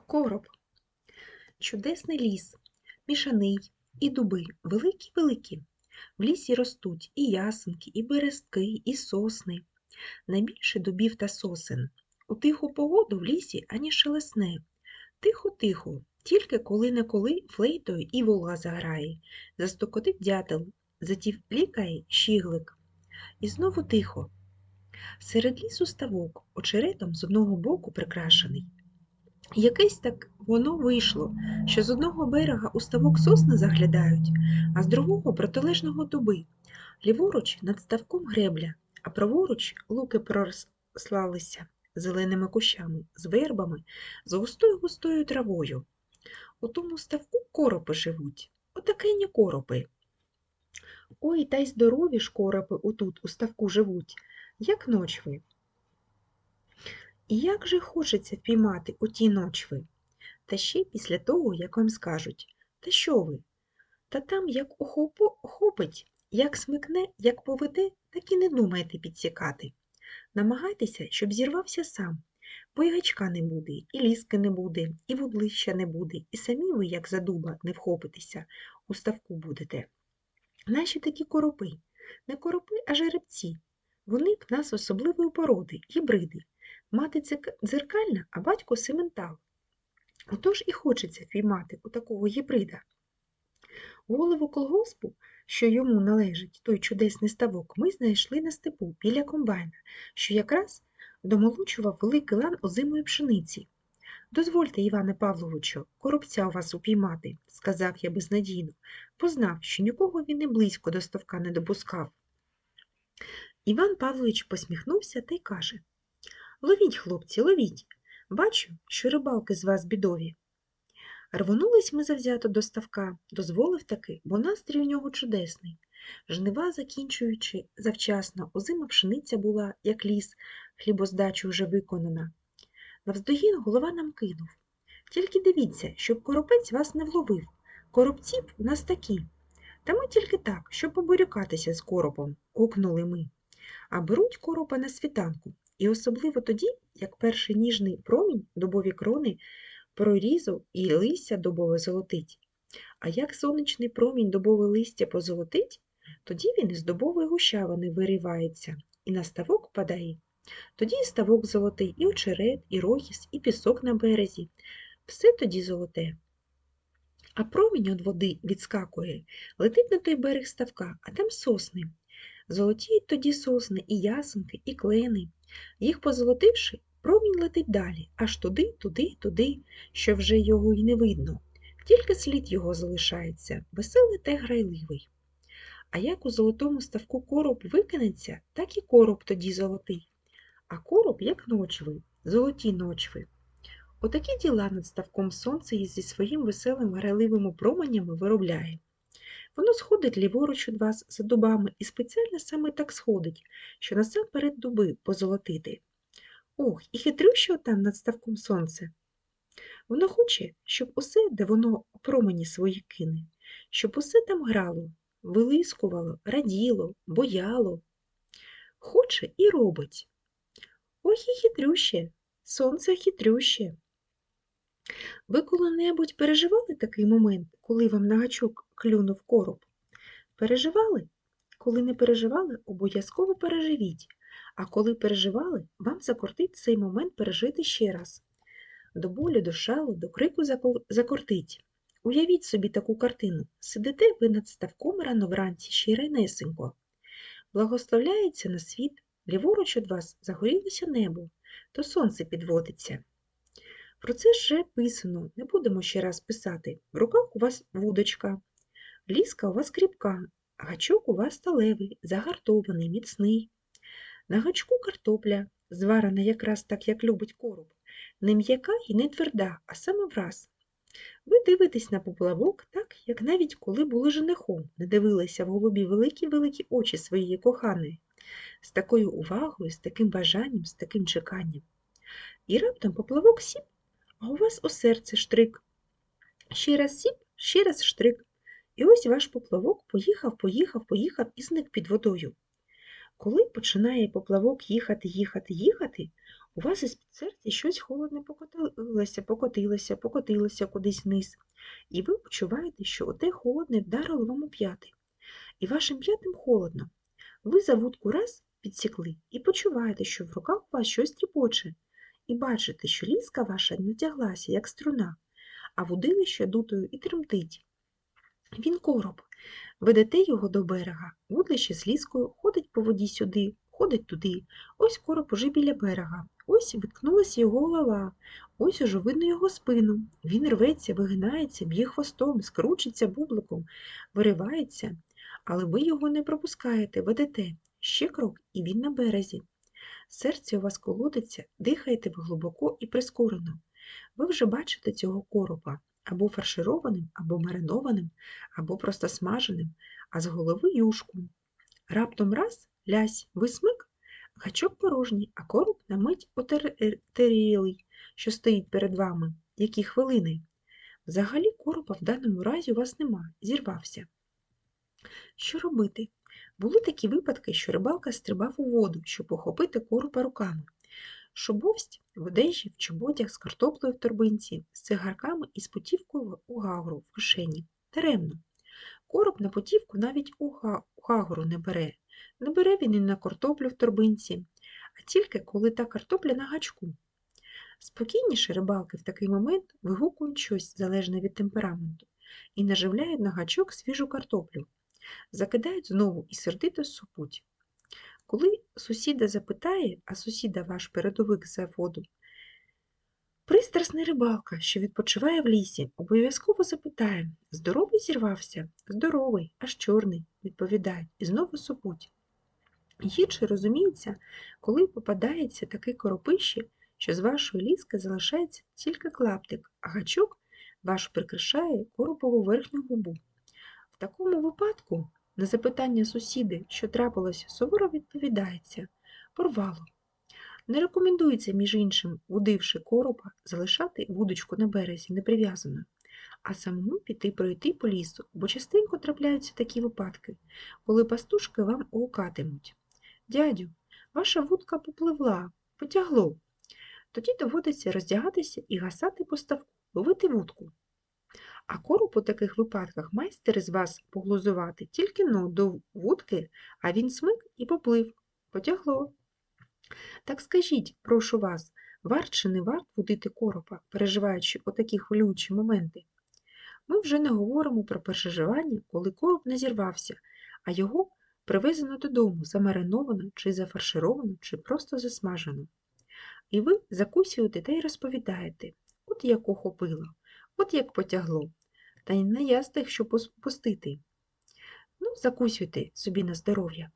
Короб. Чудесний ліс, мішаний, і дуби великі-великі. В лісі ростуть і ясенки, і берестки, і сосни. Найбільше дубів та сосен. У тиху погоду в лісі ані шелесне. Тихо-тихо, тільки коли-неколи флейтою і волга заграє, застукотить дятел, затівлікає щіглик. І знову тихо. Серед лісу ставок, очеретом з одного боку прикрашений. Якесь так воно вийшло, що з одного берега у ставок сосни заглядають, а з другого протилежного дуби. Ліворуч над ставком гребля, а праворуч луки пророслалися зеленими кущами, з вербами, з густою-густою травою. У тому ставку коропи живуть, отакені коропи. Ой, та й здорові ж коропи отут у ставку живуть, як ночви. І як же хочеться впіймати у ті ночви? Та ще після того, як вам скажуть, та що ви? Та там як охопить, як смикне, як поведе, так і не думайте підсікати. Намагайтеся, щоб зірвався сам, бо й гачка не буде, і ліски не буде, і вудлища не буде, і самі ви, як за дуба, не вхопитеся, у ставку будете. Наші такі коропи, не коропи, а жеребці. Вони б нас особливої породи, гібриди. Мати дзеркальна, а батько сементал. Отож і хочеться впіймати у такого гібрида. Голову колгоспу, що йому належить той чудесний ставок, ми знайшли на степу біля комбайна, що якраз домолучував великий лан озимої пшениці. Дозвольте, Іване Павловичу, коробця у вас упіймати, сказав я безнадійно, бо знав, що нікого він і близько до ставка не допускав. Іван Павлович посміхнувся та й каже Ловіть, хлопці, ловіть. Бачу, що рибалки з вас бідові. Рвонулись ми завзято до ставка, дозволив таки, бо настрій у нього чудесний. Жнива, закінчуючи завчасно, озима пшениця була, як ліс, хлібоздача вже виконана. Навздогін голова нам кинув. Тільки дивіться, щоб коропець вас не вловив. Коробці у нас такі. Та ми тільки так, щоб поборюкатися з коропом, гукнули ми. А беруть коропа на світанку, і особливо тоді, як перший ніжний промінь дубові крони прорізу і листя дубове золотить. А як сонячний промінь дубове листя позолотить, тоді він із дубової гущавини виривається і на ставок падає. Тоді і ставок золотий, і очерет, і рогіс, і пісок на березі. Все тоді золоте. А промінь від води відскакує, летить на той берег ставка, а там сосни. Золотіють тоді сосни, і ясенки, і клени. Їх позолотивши, промінь летить далі, аж туди, туди, туди, що вже його й не видно. Тільки слід його залишається, веселий та грайливий. А як у золотому ставку короб викинеться, так і короб тоді золотий. А короб, як ночви, золоті ночви. Отакі діла над ставком сонце зі своїм веселим грайливими променями виробляє. Воно сходить ліворуч від вас за дубами і спеціально саме так сходить, що насамперед дуби позолотити. Ох, і хитрюще там над ставком сонце. Воно хоче, щоб усе, де воно промені свої кине, щоб усе там грало, вилискувало, раділо, бояло. Хоче і робить. Ох і хитрюще, сонце хитрюще. Ви коли-небудь переживали такий момент, коли вам на гачок клюнув короб? Переживали? Коли не переживали, обов'язково переживіть, а коли переживали, вам закортить цей момент пережити ще раз. До болю, до шалу, до крику закортить. Уявіть собі таку картину. Сидите ви над ставком рано вранці ще й райнесенько. Благословляється на світ, ліворуч від вас загорілося небо, то сонце підводиться. Про це вже писано, не будемо ще раз писати. В руках у вас вудочка, ліска у вас кріпка, гачок у вас сталевий, загартований, міцний. На гачку картопля, зварена якраз так, як любить короб, не м'яка і не тверда, а саме враз. Ви дивитесь на поплавок так, як навіть коли були женихом, не дивилися в голубі великі-великі очі своєї коханої, з такою увагою, з таким бажанням, з таким чеканням. І раптом поплавок сіп, а у вас у серце штрик. Ще раз сіп, ще раз штрик. І ось ваш поплавок поїхав, поїхав, поїхав і зник під водою. Коли починає поплавок їхати, їхати, їхати, У вас із під серця щось холодне покотилося, покотилося, покотилося кудись вниз, і ви почуваєте, що оте холодне вдарило вам у п'яти. І вашим п'ятим холодно. Ви за вудку раз підсікли і почуваєте, що в руках у вас щось тріпоче, і бачите, що ліска ваша натяглася, як струна, а вудилище дутою і тремтить. Він короб. Ведете його до берега, вудлище з ліскою ходить по воді сюди, ходить туди. Ось короб уже біля берега. Ось виткнулася його голова, ось уже видно його спину. Він рветься, вигинається, б'є хвостом, скручиться бубликом, виривається, але ви його не пропускаєте, ведете. Ще крок, і він на березі. Серце у вас колотиться, дихаєте ви глибоко і прискорено. Ви вже бачите цього короба або фаршированим, або маринованим, або просто смаженим, а з голови юшку. Раптом раз лясь, ви смик, гачок порожній, а короб на мить отерілий, що стоїть перед вами. Які хвилини? Взагалі короба в даному разі у вас нема, зірвався. Що робити? Були такі випадки, що рибалка стрибав у воду, щоб охопити коропа руками. Шубовсть в одежі, в чоботях, з картоплею в торбинці, з цигарками і з путівкою у гагру в кишені. Даремно. Короб на путівку навіть у гагру не бере. Не бере він і на картоплю в торбинці, а тільки коли та картопля на гачку. Спокійніше рибалки в такий момент вигукують щось залежне від темпераменту і наживляють на гачок свіжу картоплю, закидають знову і сердито супуть. Коли сусіда запитає, а сусіда ваш передовик за воду, пристрасний рибалка, що відпочиває в лісі, обов'язково запитає Здоровий зірвався? Здоровий, аж чорний, відповідають, і знову супуть. Гірше розуміється, коли попадається таке коропище, що з вашої ліски залишається тільки клаптик, а гачок ваш прикрашає коропову верхню губу. В такому випадку на запитання сусіди, що трапилося, суворо відповідається порвало. Не рекомендується, між іншим, вудивши коропа, залишати вудочку на березі неприв'язаною, а самому піти пройти по лісу, бо частенько трапляються такі випадки, коли пастушки вам гукатимуть. Дядю, ваша вудка попливла, потягло. Тоді доводиться роздягатися і гасати по ставку, ловити вудку. А короб у таких випадках майстер із вас поглузувати тільки но до вудки, а він смик і поплив, потягло. Так скажіть, прошу вас, варт чи не варт водити коропа, переживаючи отакі хвилюючі моменти? Ми вже не говоримо про переживання, коли короб не зірвався, а його привезено додому, замариновано чи зафаршировано, чи просто засмажено. І ви закусюєте та й розповідаєте, от як охопило, от як потягло, та й не я з тих, що пустити. Ну, закусюйте собі на здоров'я.